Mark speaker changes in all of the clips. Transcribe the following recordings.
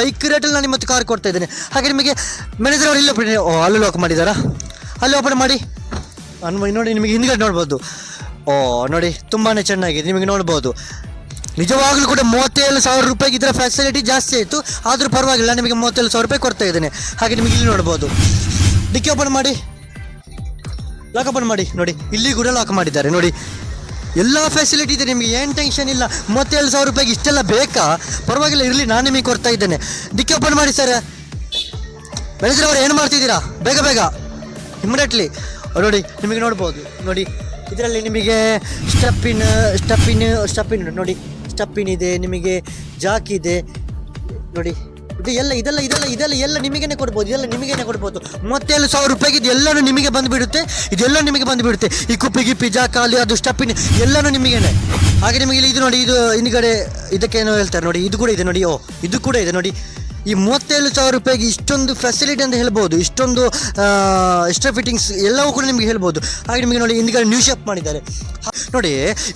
Speaker 1: Bike ರೇಟಲ್ಲಿ ನಾನು ನಿಮ್ಮತ್ತು car ಕೊಡ್ತಾ ಇದ್ದೇನೆ. ಹಾಗೆ ನಿಮಗೆ ಮ್ಯಾನೇಜರ್ ಅವರು ಇಲ್ಲಿ ಓಪನ್ ಓ ಅಲ್ಲಿ ಲಾಕ್ ಮಾಡಿದ್ದಾರಾ? ಅಲ್ಲಿ ಓಪನ್ ಮಾಡಿ. ಅನ್ವ ನೋಡಿ ನಿಮಗೆ ಹಿಂದ್ಗಡೆ ನೋಡ್ಬೋದು. ಓ, ನೋಡಿ ತುಂಬಾ ಚೆನ್ನಾಗಿದೆ. ನಿಮಗೆ ನೋಡ್ಬೋದು. ನಿಜವಾಗ್ಲೂ ಕೂಡ ಮೂವತ್ತೇಳು ಸಾವಿರ ರೂಪಾಯಿಗೆ ಇದರ ಫೆಸಿಲಿಟಿ ಜಾಸ್ತಿ ಆಯಿತು. ಆದರೂ ಪರವಾಗಿಲ್ಲ ನಿಮಗೆ ಮೂವತ್ತೇಳು ಸಾವಿರ ರೂಪಾಯಿ ಕೊಡ್ತಾ ಇದ್ದೇನೆ. ಹಾಗೆ ನಿಮಗೆ ಇಲ್ಲಿ ನೋಡ್ಬೋದು. ಡಿಕ್ಕಿ ಓಪನ್ ಮಾಡಿ. ಲಾಕ್ ಓಪನ್ ಮಾಡಿ. ನೋಡಿ, ಇಲ್ಲಿ ಕೂಡ ಲಾಕ್ ಮಾಡಿದ್ದಾರೆ. ನೋಡಿ ಎಲ್ಲ ಫೆಸಿಲಿಟಿ ಇದೆ ನಿಮಗೆ, ಏನು ಟೆನ್ಷನ್ ಇಲ್ಲ. ಮೂವತ್ತೇಳು ಸಾವಿರ ರೂಪಾಯಿಗೆ ಇಷ್ಟೆಲ್ಲ ಬೇಕಾ? ಪರವಾಗಿಲ್ಲ, ಇರಲಿ, ನಾನು ನಿಮಗೆ ಕೊಡ್ತಾ ಇದ್ದೇನೆ. ಡಿಕ್ಕಿ ಓಪನ್ ಮಾಡಿ ಸರ್ ಬೆಳೆದ್ರೆ ಅವ್ರು ಏನು ಮಾಡ್ತಿದ್ದೀರಾ? ಬೇಗ ಬೇಗ. ಇಮಿಡಿಯೇಟ್ಲಿ ನೋಡಿ, ನಿಮಗೆ ನೋಡ್ಬೋದು. ನೋಡಿ, ಇದರಲ್ಲಿ ನಿಮಗೆ ಸ್ಟಪ್ಪಿನ್ ಸ್ಟಪ್ಪಿನ್ ಸ್ಟಪ್ಪಿನ್ ನೋಡಿ ಸ್ಟಪ್ಪಿನ್ ಇದೆ, ನಿಮಗೆ ಜಾಕ್ ಇದೆ. ನೋಡಿ ಇದು ಎಲ್ಲ, ಇದೆಲ್ಲ ಇದೆಲ್ಲ ಇದೆಲ್ಲ ಎಲ್ಲ ನಿಮಗೇನೆ ಕೊಡ್ಬೋದು, ಇದೆಲ್ಲ ನಿಮಗೇನೆ ಕೊಡ್ಬೋದು. ಮೂವತ್ತೇಳು ಸಾವಿರ ರೂಪಾಯಿಗೆ ಇದೆಲ್ಲನೂ ನಿಮಗೆ ಬಂದುಬಿಡುತ್ತೆ ಇದೆಲ್ಲ ನಿಮಗೆ ಬಂದುಬಿಡುತ್ತೆ. ಈ ಕುಪ್ಪಿ, ಗಿಪ್ಪಿ ಜಾಕಾಲಿ ಅದು ಸ್ಟಪ್ಪಿನ ಎಲ್ಲನೂ ನಿಮಗೇನೆ. ಹಾಗೆ ನಿಮಗೆ ಇಲ್ಲಿ ಇದು ನೋಡಿ, ಇದು ಹಿಂದ್ಗಡೆ ಇದಕ್ಕೇನೋ ಹೇಳ್ತಾರೆ ನೋಡಿ, ಇದು ಕೂಡ ಇದೆ ನೋಡಿ, ಓ, ಇದು ಕೂಡ ಇದೆ ನೋಡಿ. ಈ ಮೂವತ್ತೇಳು ಸಾವಿರ ರೂಪಾಯಿಗೆ ಇಷ್ಟೊಂದು ಫೆಸಿಲಿಟಿ ಅಂತ ಹೇಳ್ಬೋದು. ಇಷ್ಟೊಂದು ಎಕ್ಸ್ಟ್ರಾ ಫಿಟ್ಟಿಂಗ್ಸ್ ಎಲ್ಲವೂ ಕೂಡ ನಿಮಗೆ ಹೇಳ್ಬೋದು. ಹಾಗೆ ನಿಮಗೆ ನೋಡಿ ಹಿಂದ್ಗಡೆ ನ್ಯೂ ಶೇಪ್ ಮಾಡಿದ್ದಾರೆ. ನೋಡಿ,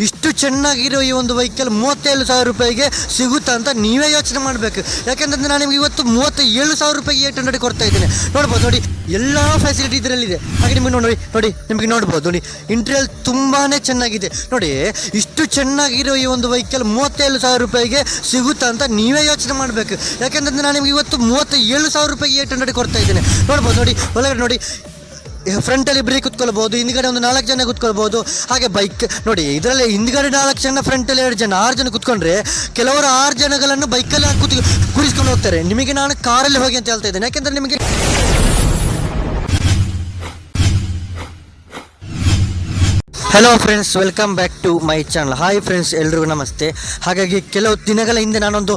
Speaker 1: ಇಷ್ಟು ಚೆನ್ನಾಗಿರೋ ಈ ಒಂದು ವೆಹಿಕಲ್ ಮೂವತ್ತೇಳು ಸಾವಿರ ರೂಪಾಯಿಗೆ ಸಿಗುತ್ತಾ ಅಂತ ನೀವೇ ಯೋಚನೆ ಮಾಡಬೇಕು. ಯಾಕೆಂತಂದ್ರೆ ನಾನು ನಿಮಗೆ ಇವತ್ತು ಮೂವತ್ತ ಏಳು ಸಾವಿರ ರೂಪಾಯಿಗೆ ಏಟ್ ಹಂಡ್ರೆಡ್ ಕೊಡ್ತಾ ಇದ್ದೇನೆ. ನೋಡ್ಬೋದು, ನೋಡಿ, ಎಲ್ಲ ಫೆಸಿಲಿಟಿ ಇದರಲ್ಲಿದೆ. ಹಾಗೆ ನಿಮಗೆ ನೋಡಿ ನೋಡಿ, ನಿಮಗೆ ನೋಡ್ಬೋದು, ನೋಡಿ ಇಂಟ್ರಿಯಲ್ ತುಂಬಾ ಚೆನ್ನಾಗಿದೆ. ನೋಡಿ, ಇಷ್ಟು ಚೆನ್ನಾಗಿರೋ ಈ ಒಂದು ವೆಹಿಕಲ್ ಮೂವತ್ತೇಳು ಸಾವಿರ ರೂಪಾಯಿಗೆ ಸಿಗುತ್ತಾ ಅಂತ ನೀವೇ ಯೋಚನೆ ಮಾಡಬೇಕು. ಯಾಕೆಂತಂದ್ರೆ ನಾನು ನಿಮಗೆ ಇವತ್ತು ಮೂವತ್ತ ಏಳು ಸಾವಿರ ರೂಪಾಯಿಗೆ ಏಟ್ ಹಂಡ್ರೆಡ್ ಕೊಡ್ತಾ ಇದ್ದೇನೆ. ನೋಡ್ಬೋದು, ನೋಡಿ, ಒಳಗಡೆ ನೋಡಿ ಫ್ರಂಟಲ್ಲಿ ಇಬ್ಬರಿಗೆ ಕುತ್ಕೊಳ್ಬೋದು, ಹಿಂದ್ಗಡೆ ಒಂದು ನಾಲ್ಕು ಜನ ಕುತ್ಕೊಳ್ಬೋದು, ಹಾಗೆ ಬೈಕ್ ನೋಡಿ, ಇದರಲ್ಲಿ ಹಿಂದ್ಗಡೆ ನಾಲ್ಕು ಜನ ಫ್ರಂಟಲ್ಲಿ ಎರಡು ಜನ, ಆರು ಜನ ಕುತ್ಕೊಂಡ್ರೆ ಕೆಲವರು ಆರು ಜನಗಳನ್ನು ಬೈಕಲ್ಲಿ ಕೂತ್ ಕೂರಿಸ್ಕೊಂಡು ಹೋಗ್ತಾರೆ. ನಿಮಗೆ ನಾನು ಕಾರಲ್ಲಿ ಹೋಗಿ ಅಂತ ಹೇಳ್ತಾ ಇದ್ದೇನೆ, ಯಾಕೆಂದ್ರೆ ನಿಮಗೆ hello friends welcome back to my channel hi friends ಎಲ್ರಿಗೂ ನಮಸ್ತೆ. ಹಾಗಾಗಿ ಕೆಲವು ದಿನಗಳ ಹಿಂದೆ ನಾನೊಂದು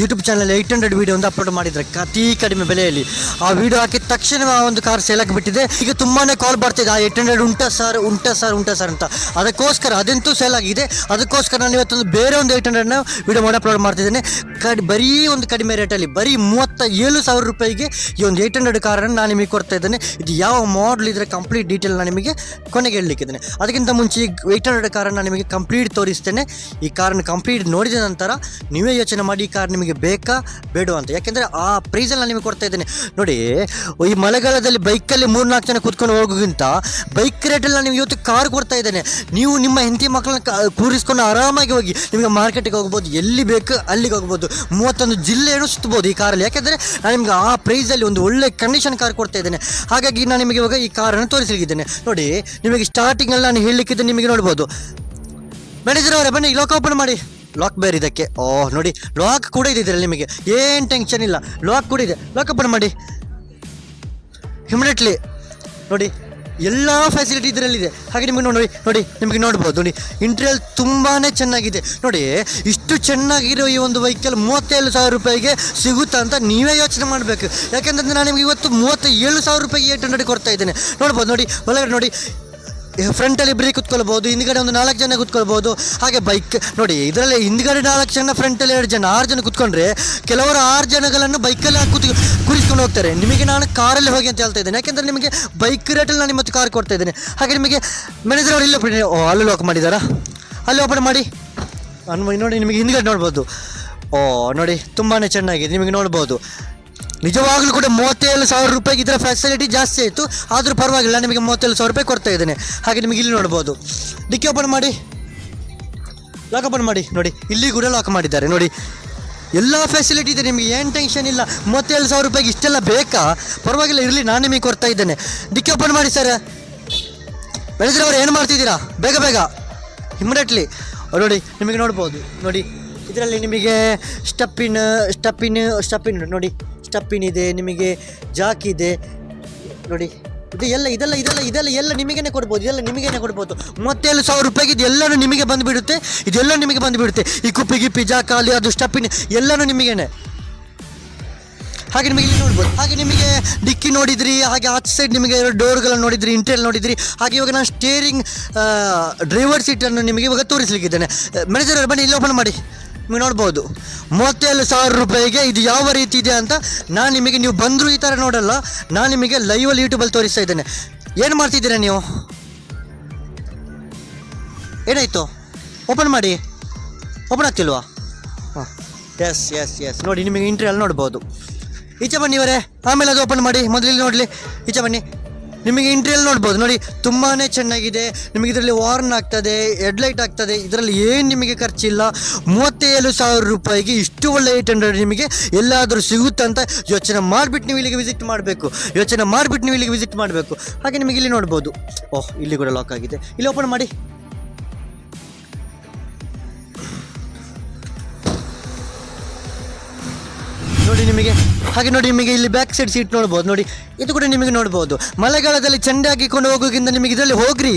Speaker 1: YouTube channel eight hundred video ಒಂದು ಅಪ್ಲೋಡ್ ಮಾಡಿದರೆ ಅತಿ ಕಡಿಮೆ ಬೆಲೆಯಲ್ಲಿ. ಆ ವಿಡಿಯೋ ಹಾಕಿದ ತಕ್ಷಣ ಆ ಒಂದು ಕಾರ್ ಸೇಲ್ ಬಿಟ್ಟಿದೆ ಈಗ ತುಂಬಾ ಕಾಲ್ ಬರ್ತಿದೆ ಆ ಏಯ್ಟ್ ಹಂಡ್ರೆಡ್ ಉಂಟಾ ಸರ್ ಉಂಟಾ ಸರ್ ಉಂಟಾ ಸರ್ ಅಂತ. ಅದಕ್ಕೋಸ್ಕರ, ಅದಂತೂ ಸೇಲ್ ಆಗಿದೆ. ಅದಕ್ಕೋಸ್ಕರ ನಾನು ಇವತ್ತೊಂದು ಬೇರೆ ಒಂದು ಏಯ್ಟ್ ಹಂಡ್ರೆಡ್ನ ವೀಡಿಯೋ ಮಾಡಿ ಅಪ್ಲೋಡ್ ಮಾಡ್ತಿದ್ದೇನೆ ಕಡಿ, ಬರೀ ಒಂದು ಕಡಿಮೆ ರೇಟಲ್ಲಿ ಬರೀ ಮೂವತ್ತ ಏಳು ಸಾವಿರ ರೂಪಾಯಿಗೆ ಈ ಒಂದು ಏಯ್ಟ್ ಹಂಡ್ರೆಡ್ ಕಾರನ್ನು ನಾನು ನಿಮಗೆ ಕೊಡ್ತಾ ಇದ್ದೇನೆ. ಇದು ಯಾವ ಮಾಡಲ್ ಇದ್ರೆ ಕಂಪ್ಲೀಟ್ ಡೀಟೇಲ್ ನಾನು ನಿಮಗೆ ಕೊನೆಗೆ ಹೇಳಲಿಕ್ಕಿದ್ದೇನೆ ಅದಕ್ಕಿಂತ ಮುಂಚೆ ಈ ಏಯ್ಟ್ ಹಂಡ್ರೆಡ್ ಕಾರನ್ನು ನಿಮಗೆ ಕಂಪ್ಲೀಟ್ ತೋರಿಸ್ತೇನೆ. ಈ ಕಾರನ್ನು ಕಂಪ್ಲೀಟ್ ನೋಡಿದ ನಂತರ ನೀವೇ ಯೋಚನೆ ಮಾಡಿ ಈ ಕಾರ್ ನಿಮಗೆ ಬೇಕಾ ಬೇಡವಾ ಅಂತ. ಯಾಕೆಂದರೆ ಆ ಪ್ರೈಸಲ್ಲಿ ನಾನು ನಿಮಗೆ ಕೊಡ್ತಾ ಇದ್ದೇನೆ. ನೋಡಿ, ಈ ಮಳೆಗಾಲದಲ್ಲಿ ಬೈಕಲ್ಲಿ ಮೂರು ನಾಲ್ಕು ಜನ ಕೂತ್ಕೊಂಡು ಹೋಗೋಕ್ಕಿಂತ ಬೈಕ್ ರೇಟಲ್ಲಿ ನಾನು ನಿಮಗೆ ಇವತ್ತು ಕಾರ್ ಕೊಡ್ತಾ ಇದ್ದೇನೆ. ನೀವು ನಿಮ್ಮ ಹೆಂಡತಿ ಮಕ್ಕಳನ್ನ ಕೂರಿಸ್ಕೊಂಡು ಆರಾಮಾಗಿ ಹೋಗಿ ನಿಮಗೆ ಮಾರ್ಕೆಟಿಗೆ ಹೋಗ್ಬೋದು. ಎಲ್ಲಿ ಬೇಕು ಅಲ್ಲಿಗೆ ಹೋಗ್ಬೋದು. ಮೂವತ್ತೊಂದು ಜಿಲ್ಲೆಯನ್ನು ಸುತ್ತಬೋದು ಈ ಕಾರಲ್ಲಿ. ಯಾಕೆಂದರೆ ನಾನು ನಿಮಗೆ ಆ ಪ್ರೈಸಲ್ಲಿ ಒಂದು ಒಳ್ಳೆ ಕಂಡೀಷನ್ ಕಾರ್ ಕೊಡ್ತಾ ಇದ್ದೇನೆ. ಹಾಗಾಗಿ ನಾನು ನಿಮಗೆ ಇವಾಗ ಈ ಕಾರನ್ನು ತೋರಿಸಲಿಕ್ಕಿದ್ದೇನೆ. ನೋಡಿ, ನಿಮಗೆ ಸ್ಟಾರ್ಟಿಂಗಲ್ಲಿ ನಾನು ಹೇಳಲಿಕ್ಕಿದ್ದೆ ನಿಮಗೆ ನೋಡ್ಬೋದು. ಮ್ಯಾನೇಜರ್ ಅವರೇ, ಬನ್ನಿ ಲಾಕ್ ಓಪನ್ ಮಾಡಿ. ಲಾಕ್ ಬೇರೆ ಇದಕ್ಕೆ. ಓಹ್ ನೋಡಿ ಲಾಕ್ ಕೂಡ ಇದೆ ಇದರಲ್ಲಿ ನಿಮಗೆ. ಏನು ಟೆನ್ಷನ್ ಇಲ್ಲ. ಲಾಕ್ ಕೂಡ ಇದೆ. ಲಾಕ್ ಓಪನ್ ಮಾಡಿ. ಇಮಿಡಿಯೇಟ್ಲಿ ನೋಡಿ, ಎಲ್ಲ ಫೆಸಿಲಿಟಿ ಇದರಲ್ಲಿದೆ ಹಾಗೆ ನಿಮಗೆ ನೋಡಿ ನೋಡಿ, ನಿಮಗೆ ನೋಡ್ಬೋದು. ನೋಡಿ ಇಂಟ್ರಿಯಲ್ ತುಂಬಾ ಚೆನ್ನಾಗಿದೆ. ನೋಡಿ, ಇಷ್ಟು ಚೆನ್ನಾಗಿರೋ ಈ ಒಂದು ವೆಹಿಕಲ್ ಮೂವತ್ತೇಳು ಸಾವಿರ ರೂಪಾಯಿಗೆ ಸಿಗುತ್ತಾ ಅಂತ ನೀವೇ ಯೋಚನೆ ಮಾಡಬೇಕು. ಯಾಕೆಂತಂದರೆ ನಾನು ನಿಮಗೆ ಇವತ್ತು ಮೂವತ್ತ ಏಳು ಸಾವಿರ ರೂಪಾಯಿಗೆ ಏಟ್ ಹಂಡ್ರೆಡ್ ಕೊಡ್ತಾ ಇದ್ದೇನೆ. ನೋಡ್ಬೋದು, ನೋಡಿ, ಒಳಗಡೆ ನೋಡಿ ಫ್ರಂಟಲ್ಲಿ ಇಬ್ಬರಿಗೆ ಕುತ್ಕೊಳ್ಬೋದು ಹಿಂದ್ಗಡೆ ಒಂದು ನಾಲ್ಕು ಜನ ಕುತ್ಕೊಳ್ಬೋದು ಹಾಗೆ ಬೈಕ್ ನೋಡಿ, ಇದರಲ್ಲಿ ಹಿಂದ್ಗಡೆ ನಾಲ್ಕು ಜನ ಫ್ರಂಟಲ್ಲಿ ಎರಡು ಜನ, ಆರು ಜನ ಕುತ್ಕೊಂಡ್ರೆ ಕೆಲವರು ಆರು ಜನಗಳನ್ನು ಬೈಕಲ್ಲಿ ಕೂತ್ ಕೂರಿಸ್ಕೊಂಡು ಹೋಗ್ತಾರೆ. ನಿಮಗೆ ನಾನು ಕಾರಲ್ಲಿ ಹೋಗಿ ಅಂತ ಹೇಳ್ತಾ ಇದ್ದೇನೆ. ಯಾಕೆಂದರೆ ನಿಮಗೆ ಬೈಕ್ ರೇಟಲ್ಲಿ ನಾನು ನಿಮ್ಮತ್ತು ಕಾರ್ ಕೊಡ್ತಾ ಇದ್ದೇನೆ. ಹಾಗೆ ನಿಮಗೆ ಮ್ಯಾನೇಜರ್ ಅವರು ಇಲ್ಲಿ ಓ ಅಲ್ಲಿ ಲಾಕ್ ಮಾಡಿದ್ದಾರಾ ಅಲ್ಲಿ ಓಪನ್ ಮಾಡಿ. ಅನ್ ನೋಡಿ, ನಿಮಗೆ ಹಿಂದ್ಗಡೆ ನೋಡ್ಬೋದು. ಓ, ನೋಡಿ ತುಂಬಾ ಚೆನ್ನಾಗಿದೆ. ನಿಮಗೆ ನೋಡ್ಬೋದು. ನಿಜವಾಗ್ಲೂ ಕೂಡ ಮೂವತ್ತೇಳು ಸಾವಿರ ರೂಪಾಯಿಗೆ ಇದರ ಫೆಸಿಲಿಟಿ ಜಾಸ್ತಿ ಆಯಿತು. ಆದರೂ ಪರವಾಗಿಲ್ಲ, ನಿಮಗೆ ಮೂವತ್ತೇಳು ಸಾವಿರ ರೂಪಾಯಿ ಕೊಡ್ತಾ ಇದ್ದೇನೆ. ಹಾಗೆ ನಿಮಗೆ ಇಲ್ಲಿ ನೋಡ್ಬೋದು. ಡಿಕ್ಕಿ ಓಪನ್ ಮಾಡಿ. ಲಾಕ್ ಓಪನ್ ಮಾಡಿ. ನೋಡಿ, ಇಲ್ಲಿ ಕೂಡ ಲಾಕ್ ಮಾಡಿದ್ದಾರೆ. ನೋಡಿ, ಎಲ್ಲ ಫೆಸಿಲಿಟಿ ಇದೆ ನಿಮಗೆ, ಏನು ಟೆನ್ಷನ್ ಇಲ್ಲ. ಮೂವತ್ತೇಳು ಸಾವಿರ ರೂಪಾಯಿಗೆ ಇಷ್ಟೆಲ್ಲ ಬೇಕಾ? ಪರವಾಗಿಲ್ಲ, ಇರಲಿ, ನಾನು ನಿಮಗೆ ಕೊಡ್ತಾ ಇದ್ದೇನೆ. ಡಿಕ್ಕಿ ಓಪನ್ ಮಾಡಿ ಸರ್. ಬೆಳೆದ್ರೆ ಅವರು ಏನು ಮಾಡ್ತಿದ್ದೀರಾ? ಬೇಗ ಬೇಗ. ಇಮಿಡಿಯೇಟ್ಲಿ ನೋಡಿ, ನಿಮಗೆ ನೋಡ್ಬೋದು. ನೋಡಿ, ಇದರಲ್ಲಿ ನಿಮಗೆ ಸ್ಟಪ್ಪಿನ ಸ್ಟಪ್ಪಿನ ಸ್ಟಪ್ಪಿನ ನೋಡಿ ಸ್ಟಪ್ಪಿನ್ ಇದೆ ನಿಮಗೆ ಜಾಕ್ ಇದೆ. ನೋಡಿ, ಇದು ಎಲ್ಲ, ಇದೆಲ್ಲ ಇದೆಲ್ಲ ಇದೆಲ್ಲ ಎಲ್ಲ ನಿಮಗೇನೆ ಕೊಡ್ಬೋದು, ಇದೆಲ್ಲ ನಿಮಗೇನೆ ಕೊಡ್ಬೋದು. ಮೂವತ್ತೇಳು ಸಾವಿರ ರೂಪಾಯಿಗೆ ಇದೆಲ್ಲನೂ ನಿಮಗೆ ಬಂದುಬಿಡುತ್ತೆ, ಇದೆಲ್ಲ ನಿಮಗೆ ಬಂದುಬಿಡುತ್ತೆ. ಈ ಕುಪ್ಪಿ, ಗಿಪ್ಪಿ ಜಾಕಾಲಿ ಅದು ಸ್ಟಪ್ಪಿನ, ಎಲ್ಲನೂ ನಿಮಗೇನೆ. ಹಾಗೆ ನಿಮಗೆ ಇಲ್ಲಿ ನೋಡ್ಬೋದು, ಹಾಗೆ ನಿಮಗೆ ಡಿಕ್ಕಿ ನೋಡಿದ್ರಿ, ಹಾಗೆ ಆಚೆ ಸೈಡ್ ನಿಮಗೆ ಡೋರ್ಗಳನ್ನು ನೋಡಿದ್ರಿ ಇಂಟೀರಿಯಲ್ ನೋಡಿದ್ರಿ, ಹಾಗೆ ಇವಾಗ ನಾನು ಸ್ಟೇರಿಂಗ್ ಡ್ರೈವರ್ ಸೀಟನ್ನು ನಿಮಗೆ ಇವಾಗ ತೋರಿಸಲಿಕ್ಕಿದ್ದೇನೆ. ಮ್ಯಾನೇಜರ್ ಬನ್ನಿ, ಇಲ್ಲಿ ಓಪನ್ ಮಾಡಿ. ನಿಮಗೆ ನೋಡ್ಬೋದು. ಮೂವತ್ತೇಳು ಸಾವಿರ ರೂಪಾಯಿಗೆ ಇದು ಯಾವ ರೀತಿ ಇದೆ ಅಂತ ನಾನು ನಿಮಗೆ ನೀವು ಬಂದರೂ ಈ ಥರ ನೋಡಲ್ಲ, ನಾನು ನಿಮಗೆ ಲೈವಲ್ಲಿ ಯೂಟ್ಯೂಬಲ್ಲಿ ತೋರಿಸ್ತಾ ಇದ್ದೇನೆ. ಏನು ಮಾಡ್ತಿದ್ದೀರಾ ನೀವು? ಏನಾಯಿತು? ಓಪನ್ ಮಾಡಿ. ಓಪನ್ ಆಗ್ತಿಲ್ವಾ? ಹಾಂ. ಎಸ್ ಎಸ್ ಎಸ್ ನೋಡಿ ನಿಮಗೆ ಇಂಟ್ರಿ ಅಲ್ಲಿ ನೋಡ್ಬೋದು. ಈಚೆ ಬನ್ನಿ ಇವರೇ. ಆಮೇಲೆ ಅದು ಓಪನ್ ಮಾಡಿ. ಮೊದಲಿಗೆ ನೋಡಲಿ. ಈಚೆ ಬನ್ನಿ. ನಿಮಗೆ ಇಂಟ್ರಿಯಲ್ ನೋಡ್ಬೋದು. ನೋಡಿ ತುಂಬಾ ಚೆನ್ನಾಗಿದೆ. ನಿಮಗೆ ಇದರಲ್ಲಿ ವಾರ್ನ್ ಆಗ್ತದೆ ಹೆಡ್ಲೈಟ್ ಆಗ್ತದೆ. ಇದರಲ್ಲಿ ಏನು ನಿಮಗೆ ಖರ್ಚಿಲ್ಲ. ಮೂವತ್ತೇಳು ಸಾವಿರ ರೂಪಾಯಿಗೆ ಇಷ್ಟು ಒಳ್ಳೆ ಏಯ್ಟ್ ಹಂಡ್ರೆಡ್ ನಿಮಗೆ ಎಲ್ಲಾದರೂ ಸಿಗುತ್ತಂತ ಯೋಚನೆ ಮಾಡಿಬಿಟ್ಟು ನೀವು ಇಲ್ಲಿಗೆ ವಿಸಿಟ್ ಮಾಡಬೇಕು. ಯೋಚನೆ ಮಾಡಿಬಿಟ್ಟು ನೀವು ಇಲ್ಲಿಗೆ ವಿಸಿಟ್ ಮಾಡಬೇಕು. ಹಾಗೆ ನಿಮಗೆ ಇಲ್ಲಿ ನೋಡ್ಬೋದು. ಓಹ್, ಇಲ್ಲಿ ಕೂಡ ಲಾಕ್ ಆಗಿದೆ. ಇಲ್ಲಿ ಓಪನ್ ಮಾಡಿ. ನಿಮಗೆ? ಹಾಗೆ ನೋಡಿ, ನಿಮಗೆ ಇಲ್ಲಿ ಬ್ಯಾಕ್ ಸೈಡ್ ಸೀಟ್ ನೋಡ್ಬೋದು. ನೋಡಿ, ಇದು ಕೂಡ ನಿಮಗೆ ನೋಡ್ಬೋದು. ಮಳೆಗಾಲದಲ್ಲಿ ಚಂಡೆ ಹಾಕಿಕೊಂಡು ಹೋಗೋಕ್ಕಿಂತ ನಿಮಗೆ ಇದರಲ್ಲಿ ಹೋಗ್ರಿ.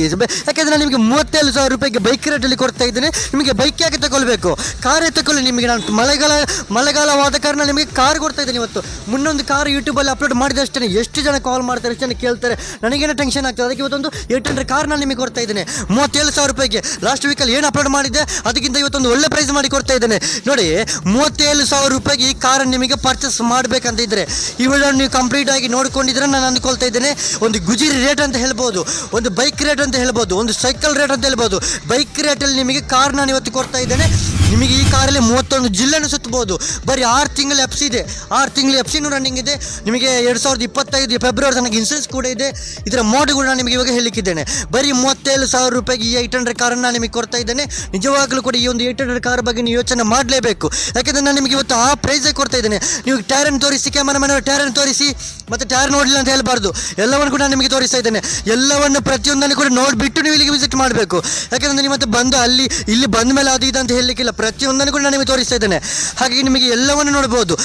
Speaker 1: ಯಾಕೆಂದರೆ ನಿಮಗೆ ಮೂವತ್ತೇಳು ಸಾವಿರ ರೂಪಾಯಿಗೆ ಬೈಕ್ ರೇಟಲ್ಲಿ ಕೊಡ್ತಾ ಇದ್ದೇನೆ. ನಿಮಗೆ ಬೈಕ್ ಯಾಕೆ ತಗೊಳ್ಬೇಕು? ಕಾರೇ ತಗೊಳ್ಳಿ ನಿಮಗೆ? ನಾನು ಮಳೆಗಾಲ, ಮಳೆಗಾಲವಾದ ಕಾರಣ ನಿಮಗೆ ಕಾರ್ ಕೊಡ್ತಾ ಇದ್ದೇನೆ ಇವತ್ತು. ಮುನ್ನೊಂದು ಕಾರ್ ಯೂಟ್ಯೂಬಲ್ಲಿ ಅಪ್ಲೋಡ್ ಮಾಡಿದಷ್ಟೇ ಎಷ್ಟು ಜನ ಕಾಲ್ ಮಾಡ್ತಾರೆ, ಎಷ್ಟು ಜನ ಕೇಳ್ತಾರೆ? ನನಗೇನು ಟೆನ್ಷನ್ ಆಗ್ತದೆ. ಅದಕ್ಕೆ ಇವತ್ತೊಂದು ಏಟ್ ಹಂಡ್ರೆಡ್ ಕಾರ್ ನಾನು ನಿಮಗೆ ಕೊಡ್ತಾ ಇದ್ದೇನೆ. ಮೂವತ್ತೇಳು ಸಾವಿರ ರೂಪಾಯಿಗೆ. ಲಾಸ್ಟ್ ವೀಕಲ್ಲಿ ಏನು ಅಪ್ಲೋಡ್ ಮಾಡಿದ್ದೆ? ಅದಕ್ಕಿಂತ ಇವತ್ತೊಂದು ಒಳ್ಳೆ ಪ್ರೈಸ್ ಮಾಡಿ ಕೊಡ್ತಾ ಇದ್ದೇನೆ. ನೋಡಿ, ಮೂವತ್ತೇಳು ಸಾವಿರ ರೂಪಾಯಿಗೆ ಈ ಕಾರನ್ನು ನಿಮಗೆ ಪರ್ಚೇಸ್ ಮಾಡಬೇಕಂತ ಇದ್ದರೆ ವಿಡಿಯೋ ನೀವು ಕಂಪ್ಲೀಟ್ ಆಗಿ ನೋಡ್ಕೊಂಡಿದ್ರೆ ನಾನು ಅಂದ್ಕೊಳ್ತಾ ಇದ್ದೇನೆ. ಒಂದು ಗುಜಿರಿ ರೇಟ್ ಅಂತ ಹೇಳ್ಬೋದು, ಒಂದು ಬೈಕ್ ರೇಟ್ ಅಂತ ಹೇಳ್ಬೋದು, ಒಂದು ಸೈಕಲ್ ರೇಟ್ ಅಂತ ಹೇಳ್ಬೋದು. ಬೈಕ್ ರೇಟಲ್ಲಿ ನಿಮಗೆ ಕಾರ್ ನಾನು ಇವತ್ತು ಕೊಡ್ತಾ ಇದ್ದೇನೆ. ನಿಮಗೆ ಈ ಕಾರಲ್ಲಿ ಮೂವತ್ತೊಂದು ಜಿಲ್ಲೆನೂ ಸುತ್ತಬಹುದು. ಬರೀ ಆರು ತಿಂಗಳ ಎಫ್ಸಿ ಇದೆ. ಆರು ತಿಂಗಳ ಎಫ್ಸಿನೂ ರನ್ನಿಂಗ್ ಇದೆ. ನಿಮಗೆ ಎರಡು ಸಾವಿರದ ಇಪ್ಪತ್ತೈದು ಫೆಬ್ರವರಿ ತನಕ ಇನ್ಸೂರೆನ್ಸ್ ಕೂಡ ಇದೆ. ಇದರ ಮೋಡ್ ನಾನು ನಿಮಗೆ ಇವಾಗ ಹೇಳಲಿಕ್ಕಿದ್ದೇನೆ ಬರೀ ಮೂವತ್ತೇಳು ಸಾವಿರ ರೂಪಾಯಿಗೆ ಈ ಏಯ್ಟ್ ಹಂಡ್ರೆಡ್ ಕಾರನ್ನು ನಾನು ನಿಮಗೆ ಕೊಡ್ತಾ ಇದ್ದೇನೆ. ನಿಜವಾಗ್ಲೂ ಕೂಡ ಈ ಒಂದು ಏಯ್ಟ್ ಹಂಡ್ರೆಡ್ ಕಾರ್ ಬಗ್ಗೆ ನೀವು ಯೋಚನೆ ಮಾಡಲೇಬೇಕು. ಯಾಕೆಂದರೆ ನಾನು ನಿಮಗೆ ಇವತ್ತು ಆ ಪ್ರೈಸೇ ಕೊಡ್ತಾ ಇದ್ದೇನೆ. ನೀವು ಟ್ಯಾರನ್ ತೋರಿಸಿ ಕ್ಯಾಮರಾ ಮನೆಯವರು ಟ್ಯಾರನ್ ತೋರಿಸಿ, ಮತ್ತು ಟ್ಯಾರ್ ನೋಡಲಿಲ್ಲ ಅಂತ ಹೇಳಬಾರ್ದು. ಎಲ್ಲವನ್ನು ಕೂಡ ನಿಮಗೆ ತೋರಿಸ್ತಾ ಇದ್ದೇನೆ. ಎಲ್ಲವನ್ನು ಪ್ರತಿಯೊಂದನ್ನು ಕೂಡ ನೋಡಿಬಿಟ್ಟು ನೀವು ಇಲ್ಲಿಗೆ ವಿಸಿಟ್ ಮಾಡಬೇಕು. ಯಾಕೆಂದರೆ ನಿಮ್ಮ ಬಂದು ಅಲ್ಲಿ, ಇಲ್ಲಿ ಬಂದ ಮೇಲೆ ಅದು ಇದು ಅಂತ ಹೇಳಲಿಕ್ಕಿಲ್ಲ ಪ್ರತಿಯೊಂದನ್ನು ಕೂಡ ನಿಮಗೆ ತೋರಿಸ್ತಾ ಇದ್ದೇನೆ. ಹಾಗೆ ನಿಮಗೆ ಎಲ್ಲವನ್ನು ನೋಡ್ಬೋದು.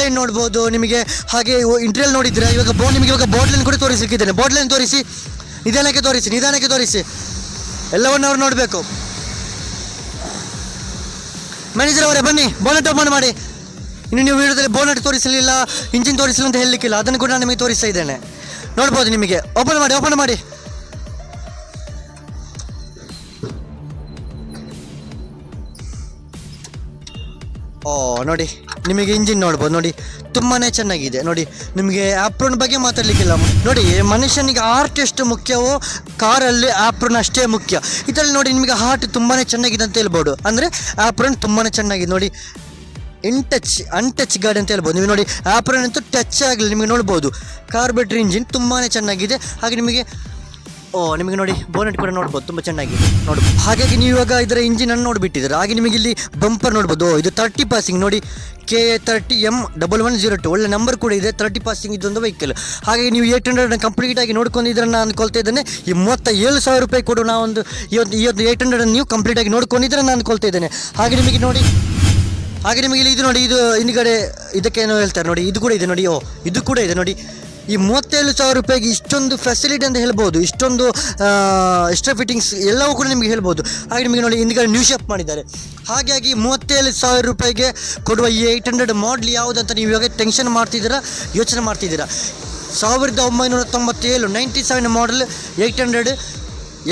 Speaker 1: ಲೈನ್ ನೋಡ್ಬೋದು, ನಿಮಗೆ ಹಾಗೆ ಇಂಟ್ರಿಯಲ್ ನೋಡಿದ್ರೆ ಇವಾಗ ಬೋ ನಿಮಗೆ ಇವಾಗ ಬೋರ್ಡ್ ಲೈನ್ ಕೂಡ ತೋರಿಸಲಿಕ್ಕಿದ್ದೇನೆ ಲೈನ್ ತೋರಿಸಿ, ನಿಧಾನಕ್ಕೆ ತೋರಿಸಿ ನಿಧಾನಕ್ಕೆ ತೋರಿಸಿ. ಎಲ್ಲವನ್ನು ಅವ್ರು ನೋಡಬೇಕು. ಮ್ಯಾನೇಜರ್ ಅವರೇ, ಬನ್ನಿ ಬೋನಟ್ ಓಪನ್ ಮಾಡಿ. ಇನ್ನು ನೀವು ವಿಡಿಯೋದಲ್ಲಿ ಬೋನಟ್ ತೋರಿಸಲಿಲ್ಲ ಇಂಜಿನ್ ತೋರಿಸಲಿಲ್ಲ ಅಂತ ಹೇಳಲಿಕ್ಕಿಲ್ಲ. ಅದನ್ನು ಕೂಡ ನಿಮಗೆ ತೋರಿಸ್ತಾ ಇದ್ದೇನೆ. ನೋಡ್ಬೋದು ನಿಮಗೆ. ಓಪನ್ ಮಾಡಿ ಓಪನ್ ಮಾಡಿ. ಓ, ನೋಡಿ, ನಿಮಗೆ ಇಂಜಿನ್ ನೋಡ್ಬೋದು, ನೋಡಿ ತುಂಬಾ ಚೆನ್ನಾಗಿದೆ. ನೋಡಿ, ನಿಮಗೆ ಆಪ್ರೋನ್ ಬಗ್ಗೆ ಮಾತಾಡಲಿಕ್ಕಿಲ್ಲ. ನೋಡಿ, ಮನುಷ್ಯನಿಗೆ ಆರ್ಟ್ ಎಷ್ಟು ಮುಖ್ಯವೋ ಕಾರಲ್ಲಿ ಆಪ್ರೋನ್ ಅಷ್ಟೇ ಮುಖ್ಯ. ಇದರಲ್ಲಿ ನೋಡಿ, ನಿಮಗೆ ಹಾರ್ಟ್ ತುಂಬಾ ಚೆನ್ನಾಗಿದೆ ಅಂತ ಹೇಳ್ಬೋದು. ಅಂದರೆ ಆಪ್ರೋನ್ ತುಂಬಾ ಚೆನ್ನಾಗಿದೆ. ನೋಡಿ ಇನ್ ಇನ್ಟಚ್ ಅನ್ಟಚ್ ಗಾಡಿ ಅಂತ ಹೇಳ್ಬೋದು. ನೀವು ನೋಡಿ ಆಪ್ರೋನ್ ಅಂತೂ ಟಚ್ ಆಗಲಿ, ನಿಮಗೆ ನೋಡ್ಬೋದು. ಕಾರ್ಬೇಟ್ರಿ ಇಂಜಿನ್ ತುಂಬಾ ಚೆನ್ನಾಗಿದೆ. ಹಾಗೆ ನಿಮಗೆ ಓ, ನಿಮಗೆ ನೋಡಿ ಬೋನೆಟ್ ಕೂಡ ನೋಡ್ಬೋದು, ತುಂಬ ಚೆನ್ನಾಗಿ ನೋಡ್ಬೋದು. ಹಾಗಾಗಿ ನೀವು ಇವಾಗ ಇದರ ಇಂಜಿನ್ ಅನ್ನು ನೋಡಿಬಿಟ್ಟಿದ್ದೀರಾ? ಹಾಗೆ ನಿಮಗೆ ಇಲ್ಲಿ ಬಂಪರ್ ನೋಡ್ಬೋದು. ಓ, ಇದು ತರ್ಟಿ ಪಾಸಿಂಗ್ ನೋಡಿ K thirty M double one zero two ಒಳ್ಳೆ ನಂಬರ್ ಕೂಡ ಇದೆ ತರ್ಟಿ ಪಾಸಿಂಗ್ ಇದೊಂದು ವೆಹಿಕಲ್ ಹಾಗಾಗಿ ನೀವು ಏಯ್ಟ್ ಕಂಪ್ಲೀಟ್ ಆಗಿ ನೋಡ್ಕೊಂಡಿದ್ರೆ ನಾನು ಅನ್ಕೊಳ್ತಾ ಇದ್ದೇನೆ. ಈ ಮೂವತ್ತ ಏಳು ಸಾವಿರ ರೂಪಾಯಿ ಕೊಡು ನಾವೊಂದು ಒಂದು, ಈ ಒಂದು ಏಯ್ಟ್ ಹಂಡ್ರೆಡ್ ನೀವು ಕಂಪ್ಲೀಟ್ ಆಗಿ ನೋಡ್ಕೊಂಡಿದ್ರೆ ನಾನು ಅನ್ಕೊಳ್ತಾ ಇದ್ದೇನೆ. ಹಾಗೆ ನಿಮಗೆ ನೋಡಿ, ಹಾಗೆ ನಿಮಗೆ ಇಲ್ಲಿ ಇದು ನೋಡಿ, ಇದು ಹಿಂದ್ಗಡೆ ಇದಕ್ಕೇನೋ ಹೇಳ್ತಾರೆ ನೋಡಿ, ಇದು ಕೂಡ ಇದೆ ನೋಡಿ, ಓ, ಇದು ಕೂಡ ಇದೆ ನೋಡಿ. ಈ ಮೂವತ್ತೇಳು ಸಾವಿರ ರೂಪಾಯಿಗೆ ಇಷ್ಟೊಂದು ಫೆಸಿಲಿಟಿ ಅಂತ ಹೇಳ್ಬೋದು. ಇಷ್ಟೊಂದು ಎಕ್ಸ್ಟ್ರಾ ಫಿಟ್ಟಿಂಗ್ಸ್ ಎಲ್ಲವೂ ಕೂಡ ನಿಮಗೆ ಹೇಳ್ಬೋದು. ಹಾಗೆ ನಿಮಗೆ ನೋಡಿ ಹಿಂದ್ಗಡೆ ನ್ಯೂ ಶೇಪ್ ಮಾಡಿದ್ದಾರೆ. ಹಾಗಾಗಿ ಮೂವತ್ತೇಳು ಸಾವಿರ ರೂಪಾಯಿಗೆ ಕೊಡುವ ಈ ಏಯ್ಟ್ ಹಂಡ್ರೆಡ್ ಮಾಡಲ್ ಯಾವುದಂತ ನೀವು ಇವಾಗ ಟೆನ್ಷನ್ ಮಾಡ್ತಿದ್ದೀರಾ? ಯೋಚನೆ ಮಾಡ್ತಿದ್ದೀರಾ? ಸಾವಿರದ ಒಂಬೈನೂರ ತೊಂಬತ್ತೇಳು ninety seven model eight hundred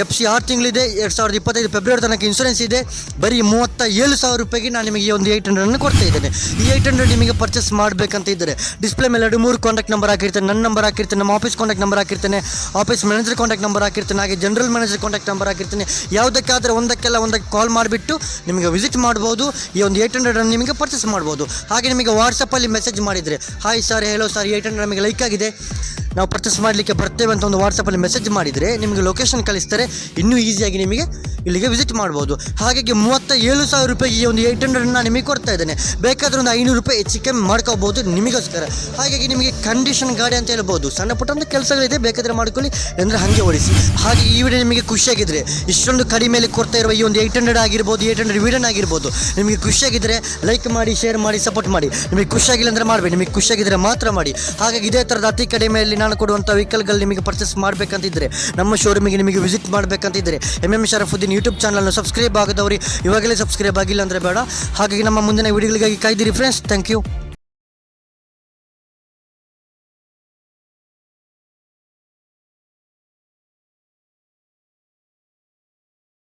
Speaker 1: F C ಆರು ತಿಂಗಳಿದೆ, ಎರಡು ಸಾವಿರದ ಇಪ್ಪತ್ತೈದು ಫೆಬ್ರವರಿ ತನಕ ಇನ್ಸೂರೆನ್ಸ್ ಇದೆ. ಬರೀ ಮೂವತ್ತ ಏಳು ಸಾವಿರ ರೂಪಾಯಿಗೆ ನಾನು ನಿಮಗೆ ಈ ಒಂದು ಏಯ್ಟ್ ಹಂಡ್ರೆಡನ್ನು ಕೊಡ್ತಾ ಇದ್ದೇನೆ. ಈ ಏಯ್ಟ್ ಹಂಡ್ರೆಡ್ ನಿಮಗೆ ಪರ್ಚೇಸ್ ಮಾಡಬೇಕಂತ ಇದ್ದರೆ ಡಿಸ್ಪ್ಲೇ ಮೇಲೆ ಎರಡು, ಮೂರು ಕಾಂಟ್ಯಾಕ್ಟ್ ನಂಬರ್ ಹಾಕಿರ್ತೇನೆ ನನ್ನ ನಂಬರ್ ಹಾಕಿರ್ತೇನೆ ನಮ್ಮ ಆಫೀಸ್ ಕಾಂಟ್ಯಾಕ್ಟ್ ನಂಬರ್ ಹಾಕಿರ್ತೇನೆ ಆಫೀಸ್ ಮ್ಯಾನೇಜರ್ ಕಾಂಟ್ಯಾಕ್ಟ್ ನಂಬರ್ ಹಾಕಿರ್ತೇನೆ ಹಾಗೆ ಜನರಲ್ ಮ್ಯಾನೇಜರ್ ಕಾಂಟ್ಯಾಕ್ಟ್ ನಂಬರ್ ಹಾಕಿರ್ತೇನೆ ಯಾವುದಕ್ಕಾದರೆ ಒಂದಕ್ಕೆಲ್ಲ ಒಂದಕ್ಕೆ ಕಾಲ್ ಮಾಡಿಬಿಟ್ಟು ನಿಮಗೆ ವಿಸಿಟ್ ಮಾಡ್ಬೋದು, ಈ ಒಂದು ಏಯ್ಟ್ ಹಂಡ್ರೆಡನ್ನು ನಿಮಗೆ ಪರ್ಚೇಸ್ ಮಾಡ್ಬೋದು. ಹಾಗೆ ನಿಮಗೆ ವಾಟ್ಸಪ್ಪಲ್ಲಿ ಮೆಸೇಜ್ ಮಾಡಿದರೆ ಹಾಯ್ ಸರ್ ಹೇಳೋ ಸರ್ ಏಯ್ಟ್ ಹಂಡ್ರೆಡ್ ನಮಗೆ ಲೈಕ್ ಆಗಿದೆ. ನಾವು ಪರ್ಚೇಸ್ ಮಾಡಲಿಕ್ಕೆ ಬರ್ತೇವೆ ಅಂತ ಒಂದು ವಾಟ್ಸಪ್ಪಲ್ಲಿ ಮೆಸೇಜ್ ಮಾಡಿದರೆ ನಿಮಗೆ ಲೊಕೇಶನ್ ಕಳಿಸ್ತಾರೆ. ಇನ್ನೂ ಈಸಿಯಾಗಿ ನಿಮಗೆ ಇಲ್ಲಿಗೆ ವಿಸಿಟ್ ಮಾಡ್ಬೋದು. ಹಾಗಾಗಿ ಮೂವತ್ತ ಏಳು ಸಾವಿರ ರೂಪಾಯಿ ಈ ಒಂದು ಏಯ್ಟ್ ಹಂಡ್ರೆಡ್ ನಾನು ನಿಮಗೆ ಕೊಡ್ತಾ ಇದ್ದೇನೆ. ಬೇಕಾದರೆ ಒಂದು ಐನೂರು ರೂಪಾಯಿ ಹೆಚ್ಚು ಕಮ್ಮಿ ಮಾಡ್ಕೋಬೋದು ನಿಮಗೋಸ್ಕರ. ಹಾಗಾಗಿ ನಿಮಗೆ ಕಂಡೀಷನ್ ಗಾಡಿ ಅಂತ ಹೇಳ್ಬೋದು. ಸಣ್ಣ ಪುಟ್ಟ ಒಂದು ಕೆಲಸಗಳಿದೆ, ಬೇಕಾದರೆ ಮಾಡ್ಕೊಳ್ಳಿ ಅಂದರೆ ಹಾಗೆ ಓಡಿಸಿ. ಹಾಗೆ ಈ ವಿಡಿಯೋ ನಿಮಗೆ ಖುಷಿಯಾಗಿದ್ದರೆ ಇಷ್ಟೊಂದು ಕಡಿಮೆಯಲ್ಲಿ ಕೊಡ್ತಾ ಇರುವ ಈ ಒಂದು ಏಯ್ಟ್ ಹಂಡ್ರೆಡ್ ಆಗಿರ್ಬೋದು ಏಯ್ಟ್ ಹಂಡ್ರೆಡ್ ವಿಡಿಯೋನ್ ಆಗಿರ್ಬೋದು, ನಿಮಗೆ ಖುಷಿಯಾಗಿದ್ದರೆ ಲೈಕ್ ಮಾಡಿ ಶೇರ್ ಮಾಡಿ ಸಪೋರ್ಟ್ ಮಾಡಿ. ನಿಮಗೆ ಖುಷಿಯಾಗಿಲ್ಲ ಅಂದರೆ ಮಾಡಬೇಡಿ, ನಿಮಗೆ ಖುಷಿಯಾಗಿದ್ದರೆ ಮಾತ್ರ ಮಾಡಿ. ಹಾಗಾಗಿ ಇದೇ ಥರದ ಅತಿ ಕಡಿಮೆಯಲ್ಲಿ ನಾನು ಕೊಡುವಂಥ ವೆಹಿಕಲ್ಗಳು ನಿಮಗೆ ಪರ್ಚೇಸ್ ಮಾಡಬೇಕಂತಿದ್ದರೆ ನಮ್ಮ ಶೋರೂಮಿಗೆ ನಿಮಗೆ ವಿಸಿಟ್ ಮಾಡಬೇಕಂತಿದ್ದರೆ ಎಂ ಎಂ ಶರಫುದ್ದೀನ್ ಯೂಟ್ಯೂಬ್ ಚಾನಲ್ನ ಸಬ್ಸ್ಕ್ರೈಬ್ ಆಗದವ್ರಿ. ಇವಾಗಲೇ ಸಬ್ಸ್ಕ್ರೈಬ್ ಆಗಿಲ್ಲ ಅಂದರೆ ಬೇಡ. ಹಾಗಾಗಿ ನಮ್ಮ ಮುಂದಿನ ವಿಡಿಯೋಗಳಿಗಾಗಿ ಕಾಯ್ದಿರಿ ಫ್ರೆಂಡ್ಸ್ ಥ್ಯಾಂಕ್ ಯು